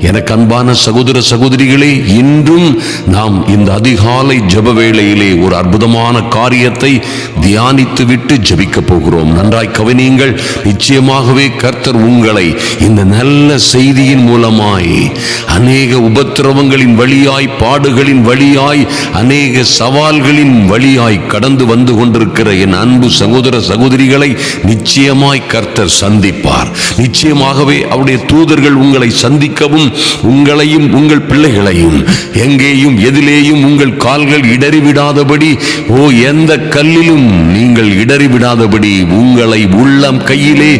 எனக்கு அன்பான சகோதர சகோதரிகளே இன்றும் நாம் இந்த அதிகாலை ஜப வேளையிலே ஒரு அற்புதமான காரியத்தை தியானித்து விட்டு ஜபிக்க போகிறோம். நன்றாய் கவனியுங்கள். நிச்சயமாகவே கர்த்தர் உங்களை இந்த நல்ல செய்தியின் மூலமாய் அநேக உபத்திரவங்களின் வழியாய் பாடுகளின் வழியாய் அநேக சவால்களின் வழியாய் கடந்து வந்து கொண்டிருக்கிற என் அன்பு சகோதர சகோதரிகளை நிச்சயமாய் கர்த்தர் சந்திப்பார். நிச்சயமாகவே அவருடைய தூதர்கள் உங்களை சந்திக்கவும் உங்களையும் உங்கள் பிள்ளைகளையும். எங்கேயும் எதிலேயும் உங்கள் கால்கள் இடறிவிடாதபடி ஓ எந்த கல்லிலும் நீங்கள் இடறிவிடாதபடி உங்களை உள்ளம் கையிலே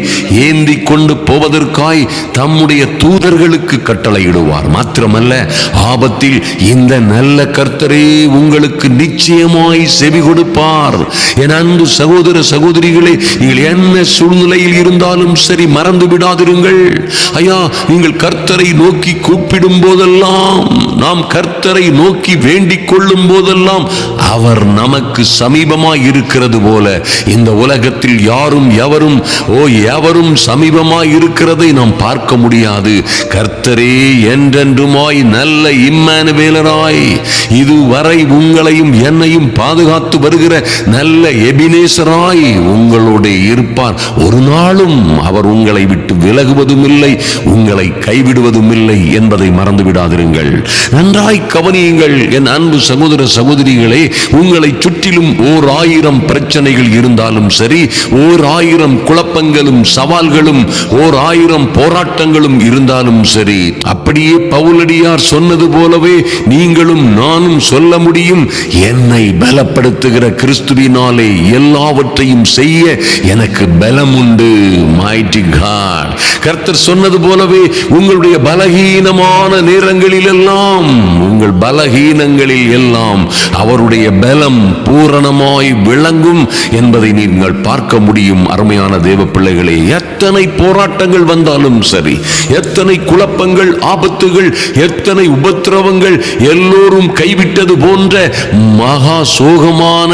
ஏந்தி கொண்டு போவதற்காய் தம்முடைய தூதர்களுக்கு கட்டளையிடுவார். மாத்திரமல்ல ஆபத்தில் இந்த நல்ல கர்த்தரே உங்களுக்கு நிச்சயமாய் செவி கொடுப்பார். என் அன்பு சகோதர சகோதரிகளே நீங்கள் என்ன சூழ்நிலையில் இருந்தாலும் சரி மறந்து விடாதிருங்கள் ஐயா நீங்கள் கர்த்தரை நோக்கி கூப்பிடும் போதெல்லாம் நாம் கர்த்தரை நோக்கி வேண்டிக் கொள்ளும் போதெல்லாம் அவர் நமக்கு சமீபமாய் இருக்கிறது போல. இந்த உலகத்தில் யாரும் எவரும் ஓ எவரும் சமீபமாய் இருக்கிறதை நாம் பார்க்க முடியாது. கர்த்தரே என்றென்றுமாய் நல்ல இம்மானுவேலராய் இதுவரை உங்களையும் என்னையும் பாதுகாத்து வருகிற நல்ல எபினேசராய் உங்களோட இருப்பார். ஒரு நாளும் அவர் உங்களை விட்டு விலகுவதும் இல்லை உங்களை கைவிடுவதும் இல்லை என்பதை மறந்துவிடாதிருங்கள். நன்றாய் கவனியுங்கள் என் அன்பு சகோதர சகோதரிகளே உங்களை சுற்றிலும் ஓர் ஆயிரம் பிரச்சனைகள் இருந்தாலும் சரி ஓர் ஆயிரம் குழப்பங்களும் சவால்களும் ஓர் ஆயிரம் போராட்டங்களும் இருந்தாலும் சரி அப்படியே பவுலடியார் சொன்னது போலவே நீங்களும் நானும் சொல்ல முடியும் என்னை பலப்படுத்துகிற கிறிஸ்துவினாலே எல்லாவற்றையும் செய்ய எனக்கு பலம் உண்டு mighty கர்த்தர் சொன்னது போலவே உங்களுடைய பலகீனமான நேரங்களில் எல்லாம் உங்கள் பலகீனங்களில் எல்லாம் அவருடைய பலம் பூரணமாய் விளங்கும் என்பதை நீங்கள் பார்க்க முடியும் அருமையான தேவ பிள்ளைகளே எத்தனை போராட்டங்கள் வந்தாலும் சரி எத்தனை குழப்பங்கள் ஆபத்துகள் எத்தனை உபத்திரவங்கள் எல்லோரும் கைவிட்டது போன்ற மகா சோகமான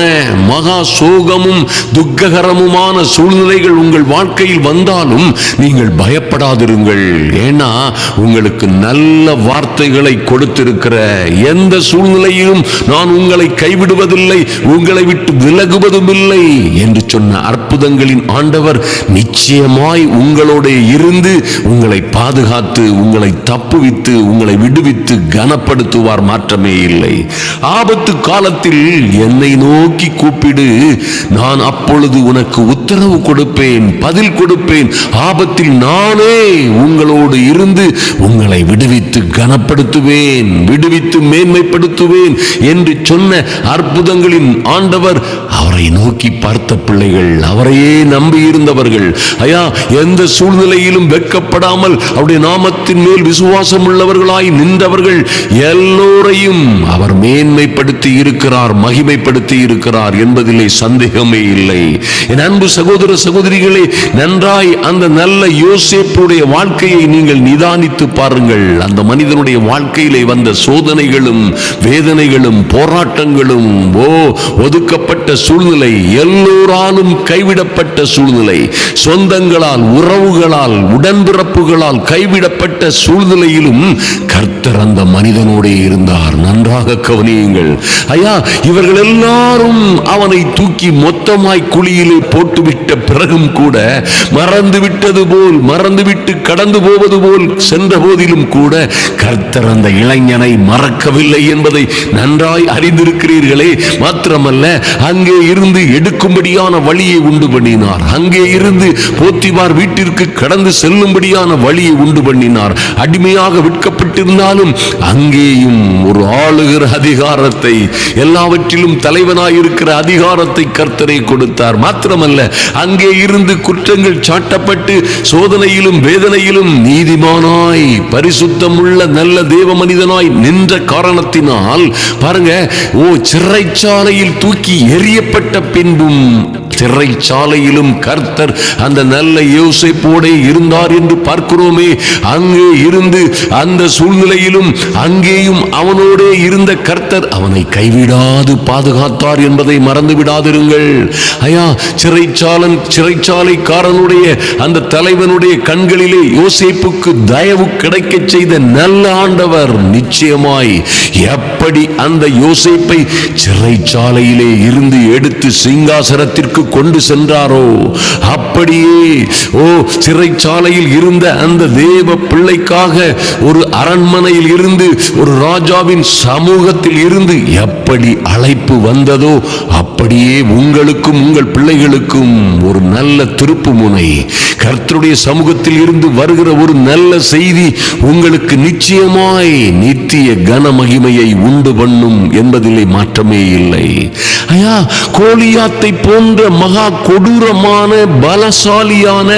மகா சோகமும் துக்ககரமுமான சூழ்நிலைகள் உங்கள் வாழ்க்கையில் வந்தாலும் நீங்கள் பயப்படாதிருங்கள். ஏன்னா உங்களுக்கு நல்ல வார்த்தைகளை கொடுத்திருக்கிற எந்த சூழ்நிலையிலும் நான் உங்களை கைவிடுவதில்லை உங்களை விட்டு விலகுவதும் இல்லை என்று சொன்ன அற்புதங்களின் ஆண்டவர் நிச்சயமாய் உங்களோட இருந்து உங்களை பாதுகாத்து உங்களை தப்புவித்து உங்களை விடுவித்து கனப்படுத்துவார் மாற்றமே இல்லை. ஆபத்து காலத்தில் என்னை நோக்கி கூப்பிடு நான் அப்பொழுது உனக்கு உத்தரவு கொடுப்பேன் பதில் கொடுப்பேன் ஆபத்தில் நானே உங்களோடு இருந்து உங்களை விடுவித்து கனப்படுத்துவேன் விடுவித்து மேன்மைப்படுத்துவேன் என்று சொன்ன அற்புதங்களின் ஆண்டவர் அவரை நோக்கி பார்த்து பிள்ளைகள் அவரையே நம்பி இருந்தவர்கள். ஐயா எந்த சூழ்நிலையிலும் வெட்கப்படாமல் அவருடைய நாமத்தின் மேல் விசுவாசம் உள்ளவர்களாய் நின்றவர்கள் எல்லோரையும் அவர் மேன்மைப்படுத்தி இருக்கிறார் மகிமைப்படுத்தி இருக்கிறார் என்பதிலே சந்தேகமே இல்லை. என் அன்பு சகோதர சகோதரிகளே நன்றாய் அந்த நல்ல யோசேப்புடைய வாழ்க்கையை நீங்கள் நிதானித்து பாருங்கள். அந்த மனிதனுடைய வாழ்க்கையிலே வந்த சோதனைகளும் வேதனைகளும் போராட்டங்களும் ஓ ஒதுக்கப்பட்ட சூழ்நிலை எல்லோராலும் கைவிடப்பட்ட சூழ்நிலை. சொந்தங்களால் உறவுகளால் உடன்பிறப்புகளால் கைவிடப்பட்ட சூழ்நிலையிலும் கர்த்தர் அந்த மனிதனோடே இருந்தார். நன்றாக கவனியுங்கள். ஐயா இவர்கள் எல்லாரும் அவனை தூக்கி மொத்தமாய் குழியிலே போட்டுவிட்ட பிறகும் கூட மறந்து விட்டது போல் மறந்துவிட்டு கடந்து போவது போல் சென்ற போதிலும் கூட கர்த்தர் அந்த இளைஞனை மறக்கவில்லை என்பதை நன்றாய் அறிந்திருக்கிறீர்களே. மாத்திரமல்ல அங்கே இருந்து எடுக்கும்படி எடுக்கும்படியான வழியை உண்டு பண்ணினார். அங்கே இருந்து போத்திவார் வீட்டிற்கு கடந்து செல்லும்படியான வழியை உண்டு பண்ணினார். அடிமையாக விற்கப்பட்டிருந்தாலும் அங்கேயும் ஒரு ஆளுகிற அதிகாரத்தை எல்லாவற்றிலும் தலைவனாய் இருக்கிற அதிகாரத்தை கர்த்தரை கொடுத்தார். மாத்திரமல்ல அங்கே இருந்து குற்றங்கள் சாட்டப்பட்டு சோதனையிலும் வேதனையிலும் நீதிமானாய் பரிசுத்தமுள்ள நல்ல தேவ மனிதனாய் நின்ற காரணத்தினால் பாருங்க ஓ சிறைச்சாலையில் தூக்கி எறியப்பட்ட பின்பும் mm. சிறைச்சாலையிலும் கர்த்தர் அந்த நல்ல யோசைப்போடே இருந்தார் என்று பார்க்கிறோமே. அங்கே இருந்து அந்த சூழ்நிலையிலும் அங்கேயும் அவனோடே இருந்த கர்த்தர் அவனை கைவிடாது பாதுகாத்தார் என்பதை மறந்து விடாதிருங்கள். ஐயா சிறைச்சாலன் சிறைச்சாலைக்காரனுடைய அந்த தலைவனுடைய கண்களிலே யோசேப்புக்கு தயவு கிடைக்கச் செய்த நல்ல ஆண்டவர் நிச்சயமாய் எப்படி அந்த யோசேப்பை சிறைச்சாலையிலே இருந்து எடுத்து சிங்காசனத்திற்கு கொண்டு சென்றாரோ? அப்படியே ஓ சிறைச்சாலையில் இருந்த அந்த தேவ பிள்ளைக்காக ஒரு அரண்மனையில் இருந்து ஒரு ராஜாவின் சமூகத்தில் இருந்து எப்படி அழைப்பு வந்ததோ அப்படியே உங்களுக்கும் உங்கள் பிள்ளைகளுக்கும் ஒரு நல்ல திருப்பு முனை. கர்த்தருடைய சமூகத்தில் இருந்து வருகிற ஒரு நல்ல செய்தி உங்களுக்கு நிச்சயமாய் நித்திய கன மகிமையை உண்டு பண்ணும் என்பதிலே மாற்றமே இல்லை. ஐயா கோலியாத்தை போன்ற மகா கொடூரமான பலசாலியான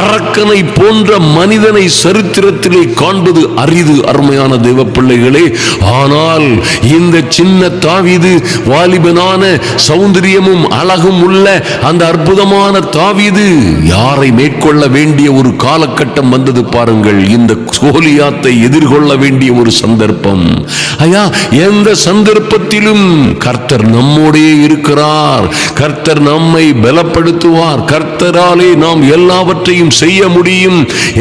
அரக்கனை போன்ற மனிதனை சரித்திரத்திலே காண்பது அரிது அருமையான தெய்வ பிள்ளைகளே ஆனால் இந்த சின்ன தாவீது வாலிபனான சௌந்தரியமும் அழகும் உள்ள அந்த அற்புதமான தாவீது யாரை மேற்கொள்ள வேண்டிய ஒரு காலகட்டம் வந்தது பாருங்கள். இந்த கோலியாத்தை எதிர்கொள்ள வேண்டிய ஒரு சந்தர்ப்பம். ஐயா எந்த சந்தர்ப்பத்திலும் கர்த்தர் நம்மோடே இருக்கிறார். கர்த்தர் நம்மை நம்மை பலப்படுத்துவார். கர்த்தராலே நாம் எல்லாவற்றையும் செய்ய முடியும்.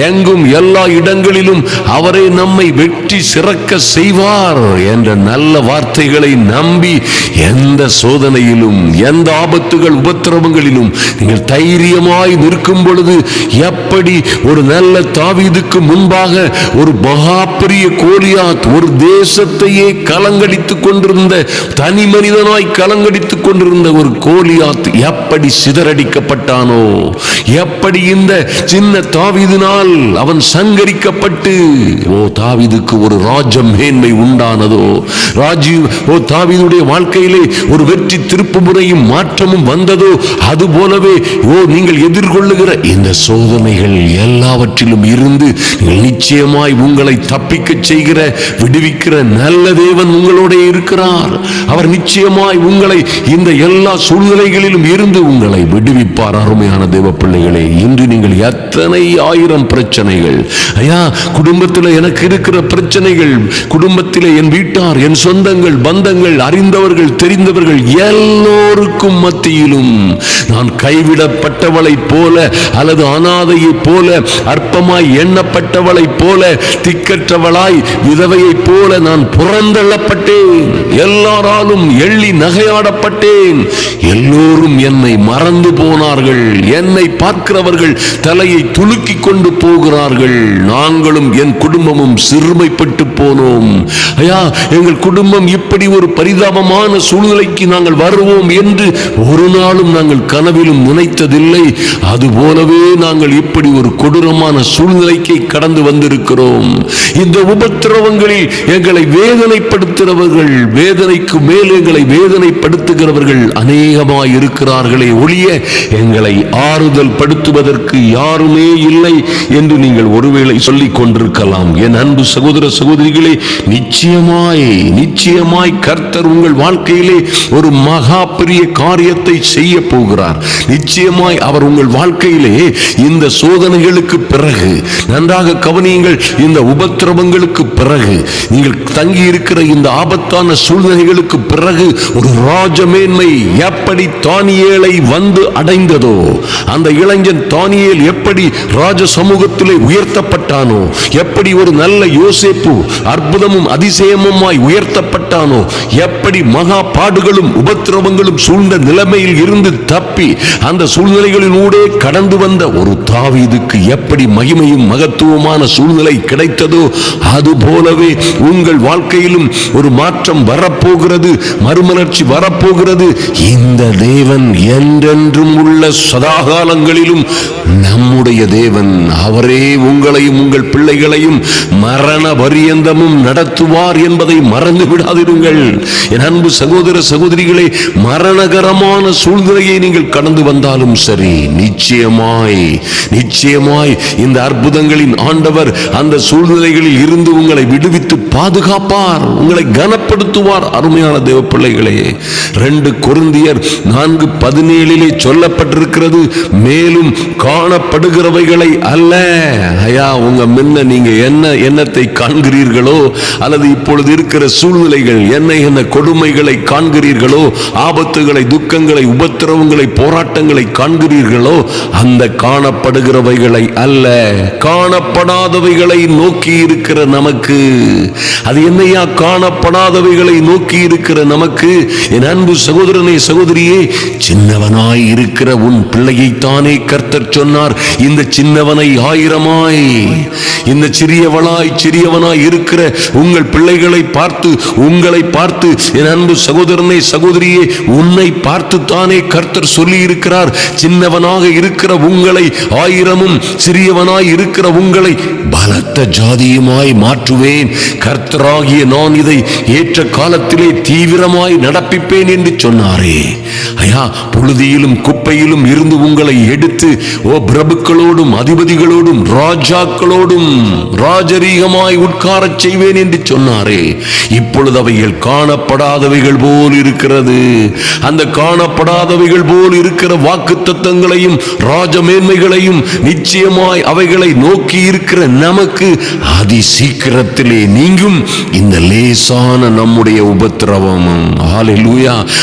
எங்கும் எல்லா இடங்களிலும் அவரே நம்மை வெற்றி சிறக்க செய்வார் என்ற நல்ல வார்த்தைகளை நம்பி எந்த சோதனையிலும் எந்த ஆபத்துகள் உபத்திரவங்களிலும் நீங்கள் தைரியமாய் நிற்கும் பொழுது எப்படி ஒரு நல்ல தாவீதுக்கு முன்பாக ஒரு மகா பெரிய கோலியாத் ஒரு தேசத்தையே கலங்கடித்துக் கொண்டிருந்த தனி மனிதனாய் கலங்கடித்துக் கொண்டிருந்த ஒரு கோலியாத் எப்படி எப்படி சிதறடிக்கப்பட்டானோ எப்படி இந்த சின்ன தாவிதினால் அவன் சங்கரிக்கப்பட்டு ஓ தாவிதுக்கு ஒரு ராஜ மேன்மை உண்டானதோ ராஜீவ் ஓ தாவிதுடைய வாழ்க்கையிலே ஒரு வெற்றி திருப்பு முறையும் மாற்றமும் வந்ததோ அது போலவே ஓ நீங்கள் எதிர்கொள்ளுகிற இந்த சோதனைகள் எல்லாவற்றிலும் இருந்து நிச்சயமாய் உங்களை தப்பிக்க செய்கிற விடுவிக்கிற நல்ல தேவன் உங்களோட இருக்கிறார். அவர் நிச்சயமாய் உங்களை இந்த எல்லா சூழ்நிலைகளிலும் இருந்து உங்களை விடுவிப்பார் அருமையான தேவ பிள்ளைகளே இன்று நீங்கள் எத்தனை ஆயிரம் பிரச்சனைகள். ஐயா குடும்பத்தில் எனக்கு இருக்கிற பிரச்சனைகள் குடும்பத்தில் என் வீட்டார் என் சொந்தங்கள் பந்தங்கள் அறிந்தவர்கள் தெரிந்தவர்கள் எல்லோருக்கும் மத்தியிலும் நான் கைவிடப்பட்டவளைப் போல அல்லது அனாதையைப் போல அற்பமாய் எண்ணப்பட்டவளைப் போல திக்கற்றவளாய் விதவையைப் போல நான் புறந்தள்ளப்பட்டேன். எல்லாராலும் எள்ளி நகையாடப்பட்டேன். எல்லோரும் என்ன மறந்து போனார்கள். என்னை பார்க்கிறவர்கள் தலையை துலுக்கிக் கொண்டு போகிறார்கள். நாங்களும் என் குடும்பமும் சிறுமைப்பட்டு போனோம். ஐயா எங்கள் குடும்பம் இப்படி ஒரு பரிதாபமான சூழ்நிலைக்கு நாங்கள் வருவோம் என்று ஒரு நாளும் நாங்கள் கனவிலும் நினைத்ததில்லை. அதுபோலவே நாங்கள் இப்படி ஒரு கொடூரமான சூழ்நிலைக்கு கடந்து வந்திருக்கிறோம். இந்த உபத்திரவங்களில் எங்களை வேதனைப்படுத்துகிறவர்கள் வேதனைக்கு மேல் எங்களை வேதனைப்படுத்துகிறவர்கள் அநேகமாய் இருக்கிறார்கள் ஒழிய எங்களை ஆறுதல் படுத்துவதற்கு யாருமே இல்லை என்று நீங்கள் ஒருவேளை சொல்லிக் கொண்டிருக்கலாம். என் அன்பு சகோதர சகோதரிகளே நிச்சயமாய் நிச்சயமாய் கர்த்தர் உங்கள் வாழ்க்கையிலே ஒரு மகா பெரிய காரியத்தை செய்ய போகிறார். நிச்சயமாய் அவர் உங்கள் வாழ்க்கையிலே இந்த சோதனைகளுக்கு பிறகு நன்றாக கவனியுங்கள் இந்த உபத்திரவங்களுக்கு பிறகு நீங்கள் தங்கி இருக்கிற இந்த ஆபத்தான சூழ்நிலைகளுக்கு பிறகு ஒரு ராஜமேன்மை எப்படி தானியேல வந்து அடைந்ததோ? அந்த இளைஞன் தானியல் எப்படி ராஜ சமூகத்திலே உயர்த்தப்பட்டானோ? எப்படி ஒரு நல்ல யோசிப்பு அற்புதமும் அதிசயமுமாய் உயர்த்தப்பட்டானோ? எப்படி மகா பாடுகளும் உபத்திரவங்களும் சூழ்ந்த நிலைமையில் இருந்து தப்பி அந்த சூழ்நிலைகளினூடே கடந்து வந்த ஒரு தாவீதுக்கு எப்படி மகிமையும் மகத்துவமான சூழ்நிலை கிடைத்ததோ அது போலவே உங்கள் வாழ்க்கையிலும் ஒரு மாற்றம் வரப்போகிறது மறுமலர்ச்சி வரப்போகிறது. இந்த தேவன் என்றென்றும் உள்ள சதாகாலங்களிலும் நம்முடைய தேவன் அவரே உங்களையும் உங்கள் பிள்ளைகளையும் மரண பரியந்தமும் நடத்துவார் என்பதை மறந்து விடாதிருங்கள். என் அன்பு சகோதர சகோதரிகளே மரணகரமான சூழ்நிலையை நீங்கள் கடந்து வந்தாலும் சரி நிச்சயமாய் நிச்சயமாய் இந்த அற்புதங்களின் ஆண்டவர் அந்த சூழ்நிலைகளில் இருந்து உங்களை விடுவித்து பாதுகாப்பார் உங்களை கனப்படுத்துவார். அருமையான தேவ பிள்ளைகளே ரெண்டு குருந்தியர் கொருந்தியர் நான்கு பதினேழிலே சொல்லப்பட்டிருக்கிறது மேலும் காணப்படுகிறவைகளை அல்ல. ஐயா உங்க முன்ன நீங்க என்ன எண்ணத்தை காண்கிறீர்களோ அல்லது இப்பொழுது இருக்கிற சூழ்நிலைகள் என்ன என்ன கொடுமைகளை காண்கிறீர்களோ ஆபத்துகளை துக்கங்களை உபத்திரவங்களை போராட்டங்களை காண்கிறீர்களோ அந்த காணப்படுகிறவைகளை அல்ல. காணப்படாதவைகளை நோக்கி இருக்கிற நமக்கு. அது என்னையா காணப்படாதவைகளை நோக்கி இருக்கிற நமக்கு? என் அன்பு சகோதரனே சகோதரியே சின்ன சின்னவனாய் இருக்கிற உன் பிள்ளையைத்தானே கர்த்தர் சொன்னார். இந்த சின்னவனை ஆயிரமாய். இந்த சிறியவளாய் சிறியவனாய் இருக்கிற உங்கள் பிள்ளைகளை பார்த்து உங்களை பார்த்து என் அன்பு சகோதரனை சகோதரியே உன்னை பார்த்து தானே கர்த்தர் சொல்லி இருக்கிறார் சின்னவனாக இருக்கிற உங்களை ஆயிரமும் சிறியவனாய் இருக்கிற உங்களை பலத்த ஜாதியுமாய் மாற்றுவேன். கர்த்தராகிய நான் இதை ஏற்ற காலத்திலே தீவிரமாய் நடப்பிப்பேன் என்று சொன்னாரே. ஐயா புழுதியிலும் குப்பையிலும் இருந்து உங்களை எடுத்து ஓ பிரபுக்களோடும் அதிபதிகளோடும் ராஜாக்களோடும் ராஜரீகமாய் உட்காரச் செய்வேன் என்று சொன்னாரே. இப்பொழுது அவைகள் காணப்படாதவைகள் போல் இருக்கிறது. அந்த காணப்படாதவைகள் போல் இருக்கிற வாக்கு தத்தங்களையும் ராஜமேன்மைகளையும் நிச்சயமாய் அவைகளை நோக்கி இருக்கிற நமக்கு அதி சீக்கிரத்திலே நீங்கும் இந்த லேசான நம்முடைய உபத்திரவம்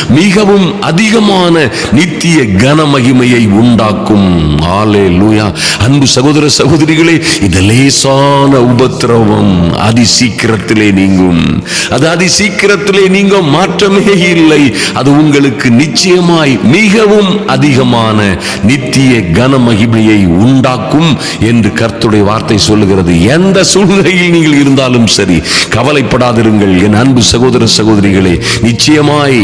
மிகவும் அதிகமான நித்திய கனமகிமையை உண்டாக்கும். ஹalleluya அன்பு சகோதர சகோதரிகளே இது லேசான உபத்திரவம் அதி சீக்கிரத்திலே நீங்கும். அது அதி சீக்கிரத்திலே நீங்க மாற்றமே இல்லை. அது உங்களுக்கு நிச்சயமாய் மிகவும் அதிகமான நித்திய கனமகிமையை உண்டாக்கும் என்று கர்த்துடைய வார்த்தை சொல்லுகிறது. எந்த சூழ்நிலையில் நீங்கள் இருந்தாலும் சரி கவலைப்படாதிருங்கள். என் அன்பு சகோதர சகோதரிகளே நிச்சயமாய்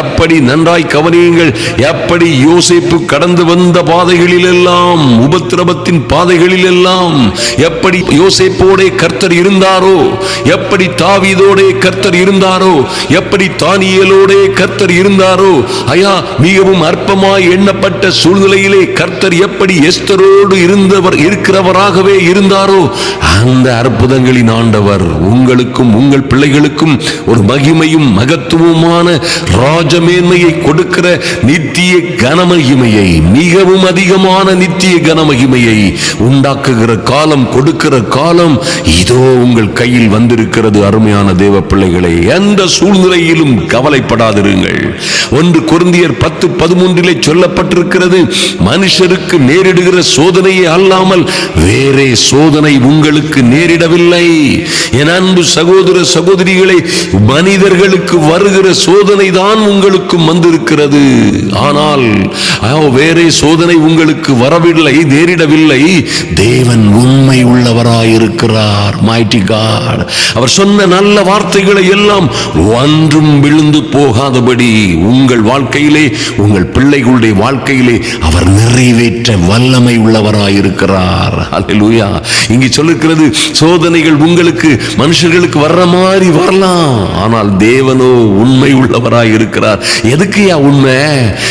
எப்படி நன்றாய் கவனியுங்கள். எப்படி யோசிப்பு கடந்து வந்த பாதைகளில் எல்லாம் உபத்திரவத்தின் பாதைகளில் எல்லாம் எப்படி யோசிப்போடே கர்த்தர் இருந்தாரோ எப்படி தாவீதோடே கர்த்தர் இருந்தாரோ எப்படி தானியலோடே கர்த்தர் இருந்தாரோ ஐயா மிகவும் அற்பமாய் எண்ணப்பட்ட சூழ்நிலையிலே கர்த்தர் எப்படி எஸ்தரோடு இருந்தவர் இருக்கிறவராகவே இருந்தாரோ அந்த அற்புதங்களின் ஆண்டவர் உங்களுக்கும் உங்கள் பிள்ளைகளுக்கும் ஒரு மகிமையும் மகத்துவமான ராஜமேன்மையை கொடுக்கிற நித்திய கனமகிமையை மிகவும் அதிகமான நித்திய கனமகிமையை உண்டாக்குகிற காலம் கொடுக்கிற காலம் இதோ உங்கள் கையில் வந்திருக்கிறது அருமையான தேவ பிள்ளைகளை எந்த சூழ்நிலையிலும் கவலைப்படாதிருங்கள். ஒன்று குருந்தியர் பத்து பதிமூன்றிலே சொல்லப்பட்டிருக்கிறது மனுஷருக்கு நேரிடுகிற சோதனையே அல்லாமல் வேறே சோதனை உங்களுக்கு நேரிடவில்லை. என் அன்பு சகோதர சகோதரிகளை மனிதர்களுக்கு வருகிற சோதனை தான் உங்களுக்கும் வந்திருக்கிறது. ஆனால் ஆ, வேறே சோதனை உங்களுக்கு வரவில்லை நேரிடவில்லை. தேவன் உண்மை உள்ளவராயிருக்கிறார் மைட்டி காட் அவர் சொன்ன நல்ல வார்த்தைகளை எல்லாம் ஒன்றும் விழுந்து போகாதபடி உங்கள் வாழ்க்கையிலே உங்கள் பிள்ளைகளுடைய வாழ்க்கையிலே அவர் நிறைவேற்ற வல்லமை உள்ளவராயிருக்கிறார். அல்லேலூயா இங்கு சொல்லிருக்கிறது சோதனைகள் உங்களுக்கு மனுஷர்களுக்கு வர்ற மாதிரி வரலாம் ஆனால் தேவனோ உண்மை உள்ளவராயிருக்கிறார். எதுக்குயா உண்மை?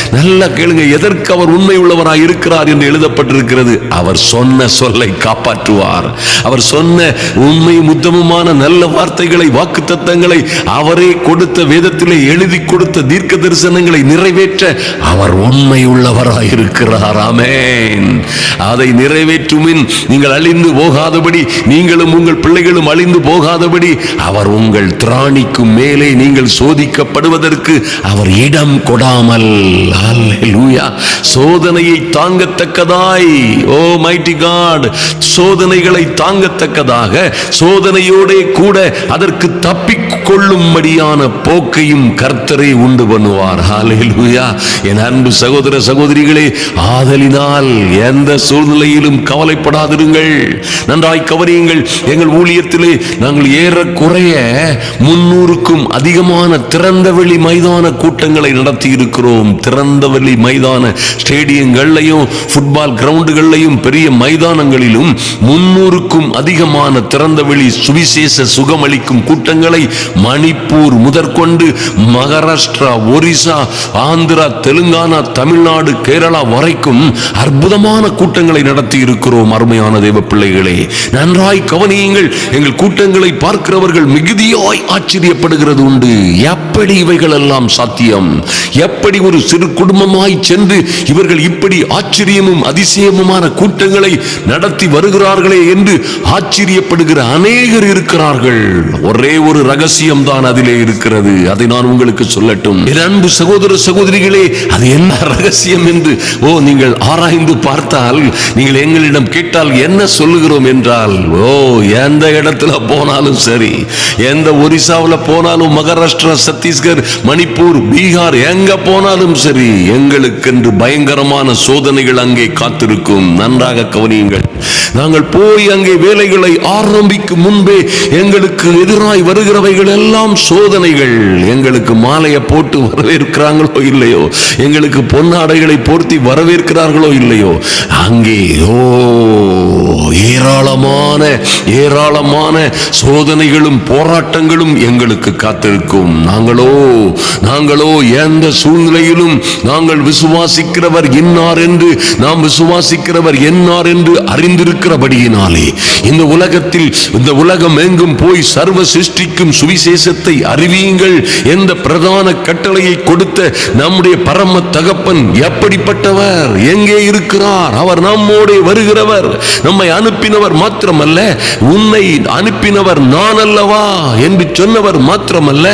நல்லா கேளுங்க எதற்கு அவர் உண்மை உள்ளவராக இருக்கிறார் என்று எழுதப்பட்டிருக்கிறது? அவர் சொன்ன சொல்லை காப்பாற்றுவார். அவர் சொன்ன உண்மை முத்தமுமான நல்ல வார்த்தைகளை வாக்கு தத்தங்களை அவரே கொடுத்த வேதத்திலே எழுதி கொடுத்த தீர்க்க தரிசனங்களை நிறைவேற்ற அவர் உண்மை உள்ளவராக இருக்கிறார். ஆமென். அதை நிறைவேற்றுமின் நீங்கள் அழிந்து போகாதபடி நீங்களும் உங்கள் பிள்ளைகளும் அழிந்து போகாதபடி அவர் உங்கள் திராணிக்கும் மேலே நீங்கள் சோதிக்கப்படுவதற்கு அவர் இடம் கொடாமல் சோதனையை தாங்கத்தக்கதாய். ஓ மைட்டி காட் சோதனைகளை தாங்கத்தக்கதாக. சோதனையோட கூட அதற்கு தப்பிக் கொள்ளும்படியான போக்கையும் கர்த்தரை உண்டு பண்ணுவார். என் அன்பு சகோதர சகோதரிகளே ஆதலினால் எந்த சூழ்நிலையிலும் கவலைப்படாதிருங்கள். நன்றாய் கவனியுங்கள். எங்கள் ஊழியத்திலே நாங்கள் ஏறக்குறைய முன்னூறுக்கும் அதிகமான திறந்தவெளி மைதான கூட்டங்களை நடத்தி இருக்கிறோம் திறந்தவெளி மைதான ஸ்டேடியங்கள்லையும் ஃபுட்பால் கிரவுண்டுகள்லையும் பெரிய மைதானங்களிலும் முன்னூறுக்கும் அதிகமான திறந்தவெளி சுவிசேஷ சுகமளிக்கும் கூட்டங்களை மணிப்பூர் முதற்கொண்டு மகாராஷ்டிரா ஒரிசா ஆந்திரா தெலுங்கானா தமிழ்நாடு கேரளா வரைக்கும் அற்புதமான கூட்டங்களை நடத்தி இருக்கிறோம் அருமையான தேவ பிள்ளைகளே நன்றாய் கவனியுங்கள் எங்கள் கூட்டங்களை பார்க்கிறவர்கள் மிகுதியாய் ஆச்சரியப்படுகிறது உண்டு. எப்படி இவைகள் எல்லாம் சாத்தியம்? எப்படி ஒரு சிறு குடும்பமாய் சென்று இவர்கள் இப்படி ஆச்சரியமும் அதிசயமுமான கூட்டங்களை நடத்தி வருகிறார்களே என்று ஆச்சரியப்படுகிற அநேகர் இருக்கிறார்கள். ஒரே ஒரு ரகசியம் தான் அதிலே இருக்கிறது. அதை நான் உங்களுக்கு சொல்லட்டும். என் அன்பு சகோதர சகோதரிகளே அது என்ன ரகசியம் என்று ஓ நீங்கள் ஆராய்ந்து பார்த்தால் நீங்கள் எங்களிடம் கேட்டால் என்ன சொல்லுகிறோம் என்றால் ஓ எந்த இடத்துல போனாலும் சரி. எந்த ஒரிசாவுல போனாலும் மகாராஷ்டிரா சத்தீஸ்கர் மணிப்பூர் பீகார் எங்க போனாலும் சரி. எங்களுக்கென்று பயங்கரமான சோதனைகள் அங்கே காத்திருக்கும். நன்றாக கவனியுங்கள். நாங்கள் போய் அங்கே வேலைகளை ஆரம்பிக்கும் முன்பே எங்களுக்கு எதிராய் வருகிறவைகள் எல்லாம் சோதனைகள். எங்களுக்கு மாலையை போட்டு வரவேற்கிறாங்களோ இல்லையோ? எங்களுக்கு பொன்னாடைகளை போர்த்தி வரவேற்கிறார்களோ இல்லையோ? அங்கே ஓ ஏராளமான ஏராளமான சோதனைகளும் போராட்டங்களும் எங்களுக்கு காத்திருக்கும். நாங்களோ நாங்களோ எந்த சூழ்நிலையிலும் நாங்கள் விசுவாசிக்கிறவர் இன்னார் என்று நாம் விசுவாசிக்கிறவர் என்னார் என்று அறிந்திருக்கிறபடியினாலே இந்த உலகத்தில் இந்த உலகம் எங்கும் போய் சர்வ சிருஷ்டிக்கும் சுவிசேஷத்தை அறிவியுங்கள் எந்த பிரதான கட்டளையை கொடுத்த நம்முடைய பரம தகப்பன் எப்படிப்பட்டவர்? எங்கே இருக்கிறார்? அவர் நம்மோடே வருகிறவர். நம்மை அனுப்பினவர் மாத்திரமல்ல உன்னை அனுப்பினவர் நான் அல்லவா என்று சொன்னவர் மாத்திரமல்ல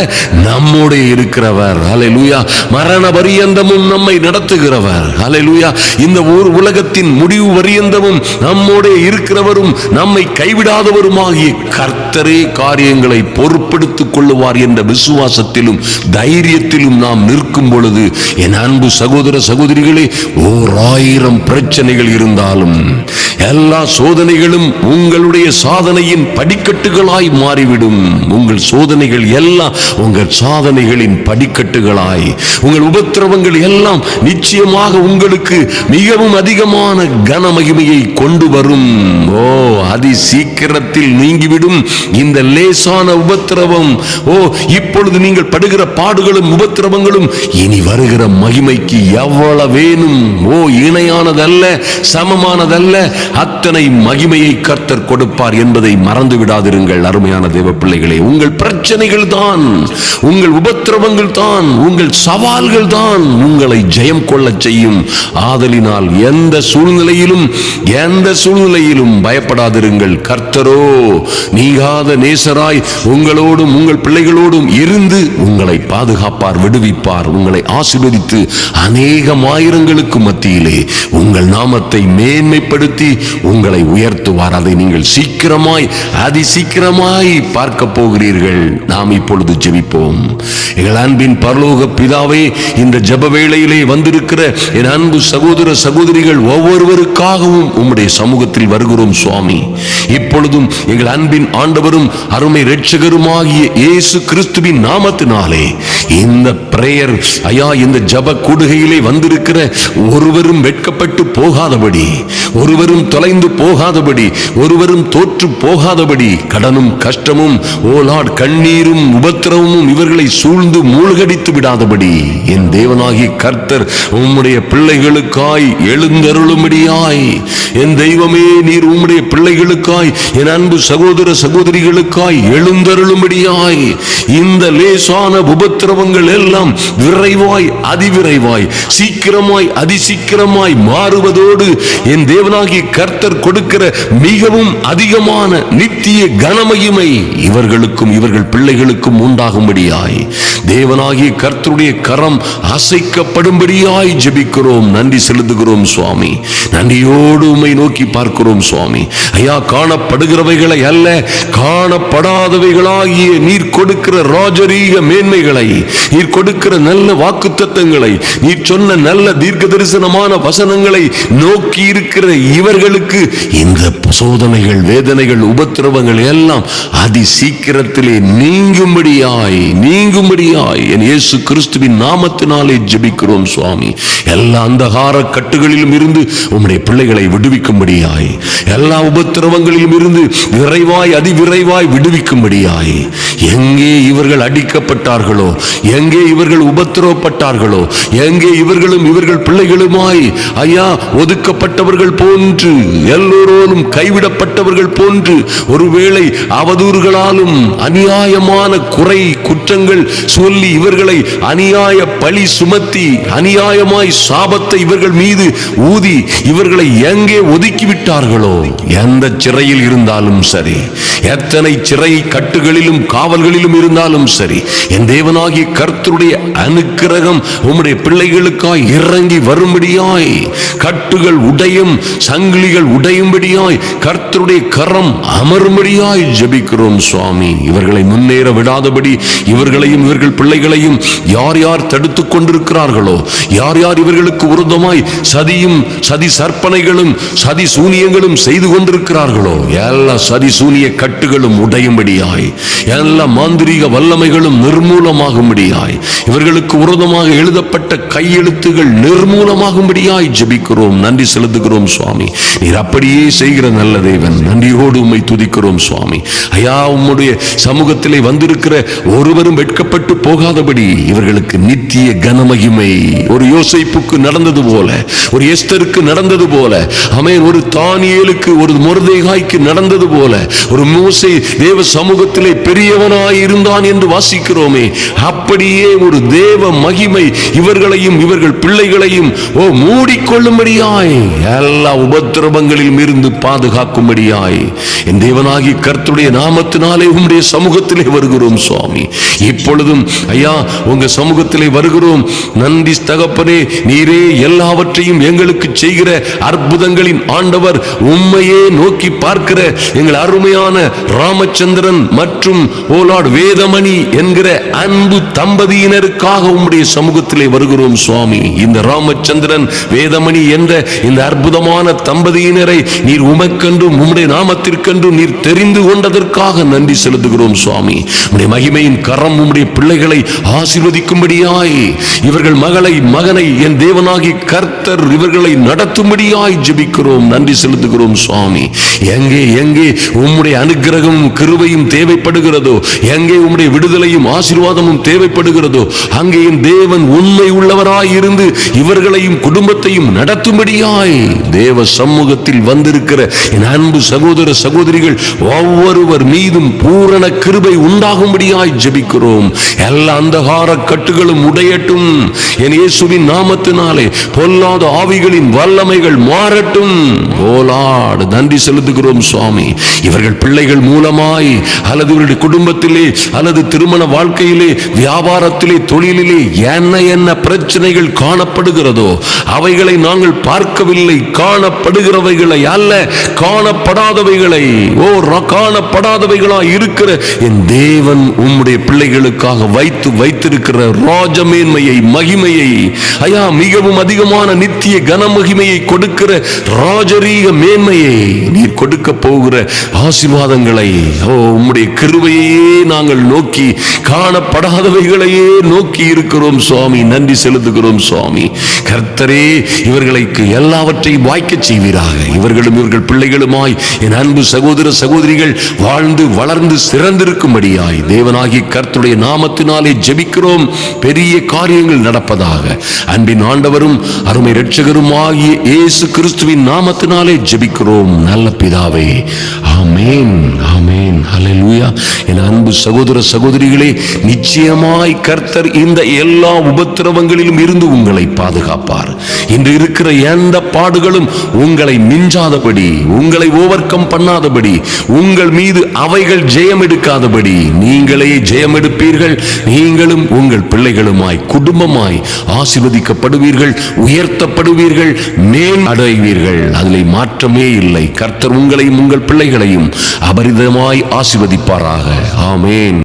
நம்மோடே இருக்கிறவர். அலை லூயா மரண பரியந்த பரியந்தமும் நம்மை நடத்துகிறவர். ஹalleluya இந்த ஊர் உலகத்தின் முடிவு பரியந்தமும் நம்மோடே இருக்கிறவரும் நம்மை கைவிடாதவருமாகிய கர்த்தரே காரியங்களை பொறுப்படுத்திக் கொள்ளுவார் என்ற விசுவாசத்திலும் தைரியத்திலும் நாம் நிற்கும் பொழுது என் அன்பு சகோதர சகோதரிகளே ஓர் ஆயிரம் பிரச்சனைகள் இருந்தாலும் எல்லா சோதனைகளும் உங்களுடைய சாதனையின் படிக்கட்டுகளாய் மாறிவிடும். உங்கள் சோதனைகள் எல்லாம் உங்கள் சாதனைகளின் படிக்கட்டுகளாய். உங்கள் உபத்திரவங்கள் எல்லாம் நிச்சயமாக உங்களுக்கு மிகவும் அதிகமான கனமகிமையை கொண்டு வரும். ஓ அதி சீக்கிரத்தில் நீங்கிவிடும் இந்த லேசான உபத்திரவம். ஓ இப்பொழுது நீங்கள் படுகிற பாடுகளும் உபத்திரவங்களும் இனி வருகிற மகிமைக்கு எவ்வளவேனும். ஓ இணையானதல்ல சமமானதல்ல அத்தனை மகிமையை கர்த்தர் கொடுப்பார் என்பதை மறந்து விடாதிருங்கள் அருமையான தேவ பிள்ளைகளே உங்கள் பிரச்சனைகள் தான் உங்கள் உபத்திரவங்கள் தான் உங்கள் சவால்கள் தான் உங்களை ஜெயம் கொள்ள செய்யும் ஆதலினால் எந்த சூழ்நிலையிலும் எந்த சூழ்நிலையிலும் பயப்படாதிருங்கள். கர்த்தரோ நீங்காத நேசராய் உங்களோடும் உங்கள் பிள்ளைகளோடும் இருந்து உங்களை பாதுகாப்பார் விடுவிப்பார். உங்களை ஆசீர்வதித்து அநேகம் ஆயிரங்களுக்கு மத்தியிலே உங்கள் நாமத்தை மேன்மைப்படுத்தி உங்களை உயர்த்துவார். அதை நீங்கள் சீக்கிரமாய் அதி சீக்கிரமாய் பார்க்க போகிறீர்கள். நாம் இப்பொழுது ஜெபிப்போம். எங்கள் அன்பின் பரலோக பிதாவே இந்த ஜப வேளையிலே வந்திருக்கிற என் அன்பு சகோதர சகோதரிகள் ஒவ்வொருவருக்காகவும் உம்முடைய சமூகத்தில் வருகிறோம் சுவாமி. இப்பொழுதும் எங்கள் அன்பின் ஆண்டவரும் அருமை இரட்சகருமாகிய இயேசு கிறிஸ்துவின் நாமத்தினாலே இந்த பிரேயர் ஐயா இந்த ஜப கூடுகையிலே வந்திருக்கிற ஒருவரும் வெட்கப்பட்டு போகாதபடி ஒருவரும் தொலைந்து போகாதபடி ஒருவரும் தோற்று போகாதபடி கடனும் கஷ்டமும் ஓலாட் கண்ணீரும் உபத்திரவமும் இவர்களை சூழ்ந்து மூழ்கடித்து விடாதபடி என் தேவனாக தேவனாகிய கர்த்தர் உம்முடைய பிள்ளைகளுக்காய் எழுந்தருளும்படியாய். என் தெய்வமே நீர் உம்முடைய பிள்ளைகளுக்காய் என் அன்பு சகோதர சகோதரிகளுக்காய் எழுந்தருளும்படியாய். இந்த லேசான உபத்திரவங்கள் எல்லாம் விரைவாய் அதிவிரைவாய் சீக்கிரமாய் அதிசீக்கிரமாய் மாறுவதோடு என் தேவனாகி கர்த்தர் கொடுக்கிற மிகவும் அதிகமான நித்திய கனமகிமை இவர்களுக்கும் இவர்கள் பிள்ளைகளுக்கும் உண்டாகும்படியாய். தேவனாகிய கர்த்தருடைய கரம் அசை அசைக்கப்படும்படியாய் ஜெபிக்கிறோம். நன்றி செலுத்துகிறோம் சுவாமி. நன்றியோடு உம்மை நோக்கி பார்க்கிறோம் சுவாமி. ஐயா காணப்படுகிறவைகளை அல்ல காணப்படாதவைகளாகிய நீர் கொடுக்கிற ராஜரீக மேன்மைகளை நீர் கொடுக்கிற நல்ல வாக்குத்தத்தங்களை நீர் சொன்ன நல்ல தீர்க்க தரிசனமான வசனங்களை நோக்கி இருக்கிற இவர்களுக்கு இந்த சோதனைகள் வேதனைகள் உபத்திரவங்கள் எல்லாம் அதி சீக்கிரத்திலே நீங்கும்படியாய் நீங்கும்படியாய் என் இயேசு கிறிஸ்துவின் நாமத்தினாலே ஜெபிக்கிறோம் சுவாமி. எல்லா அந்தகார கட்டுகளிலும் இருந்து உம்முடைய பிள்ளைகளை விடுவிக்கும்படியாய். எல்லா உபத்திரவங்களிலும் இருந்து விரைவாய் அதிவிரைவாய் விடுவிக்கும்படியாய். எங்கே இவர்கள் அடிக்கப்பட்டார்களோ எங்கே இவர்கள் உபத்திரவப்பட்டார்களோ எங்கே இவர்களும் இவர்கள் பிள்ளைகளுமாய் ஐயா ஒதுக்கப்பட்டவர்கள் போன்று எல்லோரோடும் கைவிடப்பட்டவர்கள் போன்று ஒருவேளை அவதூறுகளாலும் அநியாயமான குறை குற்றங்கள் சொல்லி இவர்களை அநியாய பழி சுமத்தி அநியாயமாய் சாபத்தை இவர்கள் மீது ஊதி இவர்களை எங்கே ஒதுக்கிவிட்டார்களோ? எந்த சிறையில் இருந்தாலும் சரி எத்தனை சிறை கட்டுகளிலும் காவல்களிலும் இருந்தாலும் சரி என் தேவனாகிய கர்த்தருடைய அனுக்கிரகம் உம்முடைய பிள்ளைகளுக்காய் இறங்கி வரும்படியாய் கட்டுகள் உடையும் சங்கிலிகள் உடையும்படியாய் கர்த்தருடைய கரம் அமரும்படியாய் ஜபிக்கிறோம் சுவாமி. இவர்களை முன்னேற விடாதபடி இவர்களையும் இவர்கள் பிள்ளைகளையும் யார் யார் தடுத்து கொண்டிருக்கிறார்களோ யார் யார் இவர்களுக்கு உருதமாய் சதியும் சதி சற்பனைகளும் சதி சூனியங்களும் செய்து கொண்டிருக்கிறார்களோ எல்லா சதி சூனிய கட்டுகளும் உடையும்படியாய் எல்லா மாந்திரீக வல்லமைகளும் நிர்மூலமாகும்படியாய் இவர்களுக்கு உருதமாக எழுதப்பட்ட கையெழுத்துகள் நிர்மூலமாகும்படியாய் ஜபிக்கிறோம். நன்றி செலுத்துகிறோம் சுவாமி. நீர் அப்படியே செய்கிற நல்ல தேவன். நன்றியோடு உண்மை துதிக்கிறோம் சுவாமி. ஐயா உம்முடைய சமூகத்திலே வந்திருக்கிற ஒருவர் ஒருவரும் வெட்கப்பட்டு போகாதபடி இவர்களுக்கு நித்திய கனமகிமை. ஒரு யோசைப்புக்கு நடந்தது போல ஒரு எஸ்தருக்கு நடந்தது போல அமேன் ஒரு தானியலுக்கு ஒரு முருதேகாய்க்கு நடந்தது போல ஒரு மோசை தேவ சமூகத்திலே பெரியவனாய் இருந்தான் என்று வாசிக்கிறோமே. அப்படியே ஒரு தேவ மகிமை இவர்களையும் இவர்கள் பிள்ளைகளையும் ஓ மூடிக்கொள்ளும்படியாய் எல்லா உபத்திரவங்களிலும் இருந்து பாதுகாக்கும்படியாய் என் தேவனாகி கர்த்துடைய நாமத்தினாலே உம்முடைய சமூகத்திலே வருகிறோம் சுவாமி. இப்பொழுதும் ஐயா உங்க சமூகத்திலே வருகிறோம். நன்றி தகப்பனே நீரே எல்லாவற்றையும் எங்களுக்கு செய்கிற அற்புதங்களின் ஆண்டவர் உண்மையே நோக்கி பார்க்கிற எங்கள் அருமையான ராமச்சந்திரன் மற்றும் ஓலாட் வேதமணி என்கிற அன்பு தம்பதியினருக்காக உம்முடைய சமூகத்திலே வருகிறோம் சுவாமி. இந்த ராமச்சந்திரன் வேதமணி என்ற இந்த அற்புதமான தம்பதியினரை நீர் உமக்கென்றும் உம்முடைய நாமத்திற்கென்றும் நீர் தெரிந்து கொண்டதற்காக நன்றி செலுத்துகிறோம் சுவாமி. உடைய மகிமையின் கரம் உம்முடைய பிள்ளைகளை ஆசீர்வதிக்கும்படியாய். இவர்கள் மகளை மகனை என் தேவனாகி கர்த்தர் இவர்களை நடத்தும்படியாய் ஜெபிக்கிறோம். நன்றி செலுத்துகிறோம் சுவாமி. எங்கே எங்கே உம்முடைய அனுகிரகமும் கிருபையும் தேவைப்படுகிறதோ எங்கே உம்முடைய விடுதலையும் ஆசீர்வாதமும் தேவைப்படுகிறதோ அங்கே என் தேவன் உண்மை உள்ளவராய் இருந்து இவர்களையும் குடும்பத்தையும் நடத்தும்படியாய் தேவ சமூகத்தில் வந்திருக்கிற என் அன்பு சகோதர சகோதரிகள் ஒவ்வொருவர் மீதும் பூரண கிருபை உண்டாகும்படியாய் ஜெபிக்கிறோம். எல்லா அந்தகார கட்டுகளும் உடையட்டும். என் இயேசுவின் நாமத்தினாலே பொல்லாத ஆவிகளின் வல்லமைகள் மாறட்டும். ஓலாடு நன்றி செலுத்துகிறோம் சுவாமி. இவர்கள் பிள்ளைகள் மூலமாய் அல்லது இவருடைய குடும்பத்திலே அல்லது திருமண வாழ்க்கையிலே வியாபாரத்திலே தொழிலிலே என்ன என்ன பிரச்சனைகள் காணப்படுகிறதோ அவைகளை நாங்கள் பார்க்கவில்லை. காணப்படுகிறவைகளை அல்ல காணப்படாதவைகளை. ஓ ர- காணப்படாதவைகளா இருக்கிற என் தேவன் உம்முடைய பிள்ளைகளுக்காக வைத்து வைத்திருக்கிற ராஜமேன்மையை மகிமையை ஐயா மிகவும் அதிகமான நித்திய கனமகிமையை கொடுக்கிற ராஜரீக மேன்மையை நீர் கொடுக்க போகிற ஆசீர்வாதங்களை ஓ உம்முடைய கிருவையே நாங்கள் நோக்கி காணப்படாதவைகளையே நோக்கி இருக்கிறோம் சுவாமி. நன்றி செலுத்துகிறோம் சுவாமி. கர்த்தரே இவர்களுக்கு எல்லாவற்றையும் வாய்க்க செய்வீராக. இவர்களும் இவர்கள் பிள்ளைகளுமாய் என் அன்பு சகோதர சகோதரிகள் வாழ்ந்து வளர்ந்து சிறந்திருக்கும்படியாய் தேவனாகி கர்த்தருடைய நாமத்தினாலே ஜெபிக்கிறோம். பெரிய காரியங்கள் நடப்பதாக. அன்பின் ஆண்டவரும் அருமை இரட்சகரும் ஆகிய இயேசு கிறிஸ்துவின் நாமத்தினாலே ஜெபிக்கிறோம். நல்ல பிதாவே ஆமேன் ஆமென். ஹalleluya. என் அன்பு சகோதர சகோதரிகளே நிச்சயமாய் கர்த்தர் இந்த எல்லா உபத்திரவங்களிலும் இருந்து உங்களை பாதுகாப்பார். இன்று இருக்கிற எந்த பாடுகளும் உங்களை மிஞ்சாதபடி உங்களை ஓவர் கம் பண்ணாதபடி உங்கள் மீது அவைகள் ஜெயம் எடுக்காதபடி நீங்களே ஜெயம் எடுப்பீர்கள் நீங்களும் உங்கள் பிள்ளைகளுமாய் குடும்பமாய் ஆசிர்வதிக்கப்படுவீர்கள் உயர்த்தப்படுவீர்கள் மேல் அடைவீர்கள் அதிலே மாற்றமே இல்லை. கர்த்தர் உங்களையும் உங்கள் பிள்ளைகளையும் அபரிதமாய் ஆசிர்வதிப்பாராக. ஆமேன்.